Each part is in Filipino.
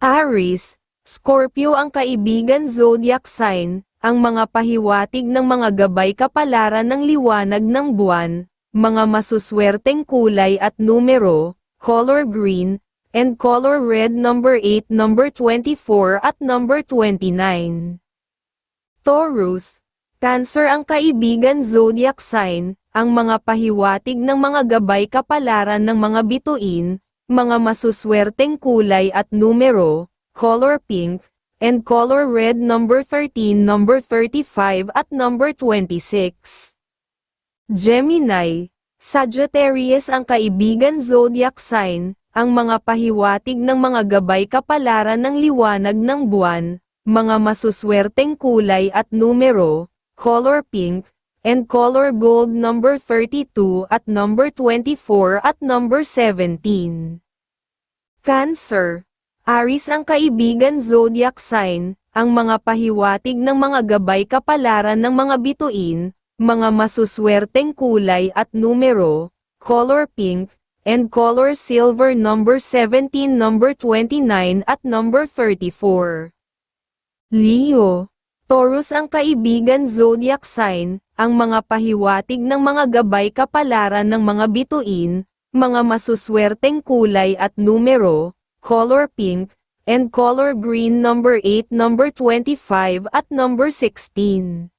Aries, Scorpio ang kaibigan zodiac sign, ang mga pahiwatig ng mga gabay kapalaran ng liwanag ng buwan, mga masuswerteng kulay at numero, color green, and color red number 8, number 24 at number 29. Taurus, Cancer ang kaibigan zodiac sign, ang mga pahiwatig ng mga gabay kapalaran ng mga bituin, mga masuswerteng kulay at numero, color pink, and color red number 13, number 35 at number 26. Gemini, Sagittarius ang kaibigan zodiac sign, ang mga pahiwatig ng mga gabay kapalaran ng liwanag ng buwan, mga masuswerteng kulay at numero, color pink, and color gold number 32 at number 24 at number 17. Cancer, Aris ang kaibigan zodiac sign, ang mga pahiwatig ng mga gabay kapalaran ng mga bituin, mga masuswerteng kulay at numero, color pink, and color silver number 17 number 29 at number 34. Leo, Taurus ang kaibigan zodiac sign, ang mga pahiwatig ng mga gabay kapalaran ng mga bituin, mga masuswerteng kulay at numero, color pink, and color green number 8 number 25 at number 16.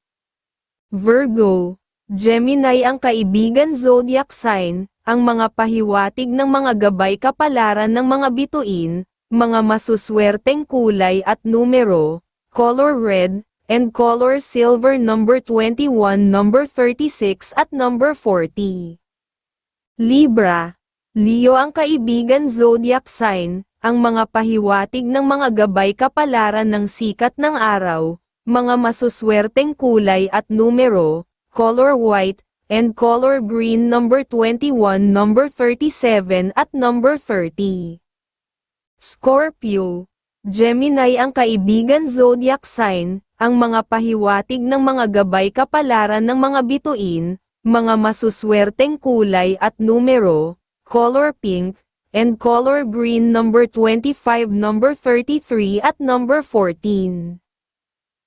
Virgo, Gemini ang kaibigan zodiac sign, ang mga pahiwatig ng mga gabay kapalaran ng mga bituin, mga masuswerteng kulay at numero, color red, and color silver number 21 number 36 at number 40. Libra, Leo ang kaibigan zodiac sign, ang mga pahiwatig ng mga gabay kapalaran ng sikat ng araw, mga masuswerteng kulay at numero, color white, and color green number 21 number 37 at number 30. Scorpio, Gemini ang kaibigan zodiac sign, ang mga pahiwatig ng mga gabay kapalaran ng mga bituin, mga masuswerteng kulay at numero, color pink, and color green number 25 number 33 at number 14.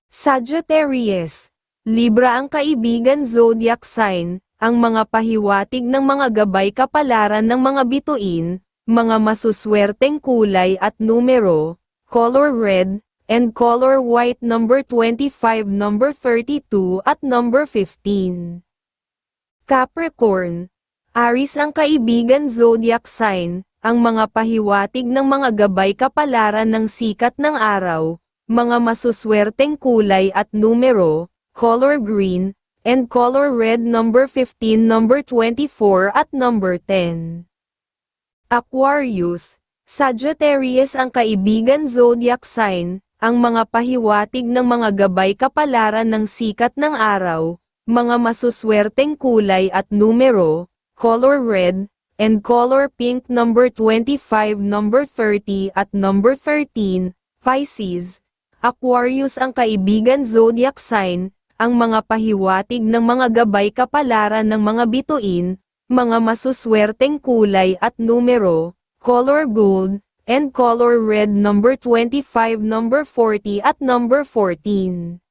Sagittarius, Libra ang kaibigan zodiac sign, ang mga pahiwatig ng mga gabay kapalaran ng mga bituin, mga masuswerteng kulay at numero, color red, and color white number 25 number 32 at number 15. Capricorn, Aris ang kaibigan zodiac sign, ang mga pahiwatig ng mga gabay kapalaran ng sikat ng araw, mga masuswerteng kulay at numero, color green, and color red number 15 number 24 at number 10. Aquarius, Sagittarius ang kaibigan zodiac sign, ang mga pahiwatig ng mga gabay kapalaran ng sikat ng araw, mga masuswerteng kulay at numero, color red, and color pink number 25 number 30 at number 13, Pisces. Aquarius ang kaibigan zodiac sign, ang mga pahiwatig ng mga gabay kapalaran ng mga bituin, mga masuswerteng kulay at numero, color gold, and color red number 25 number 40 at number 14.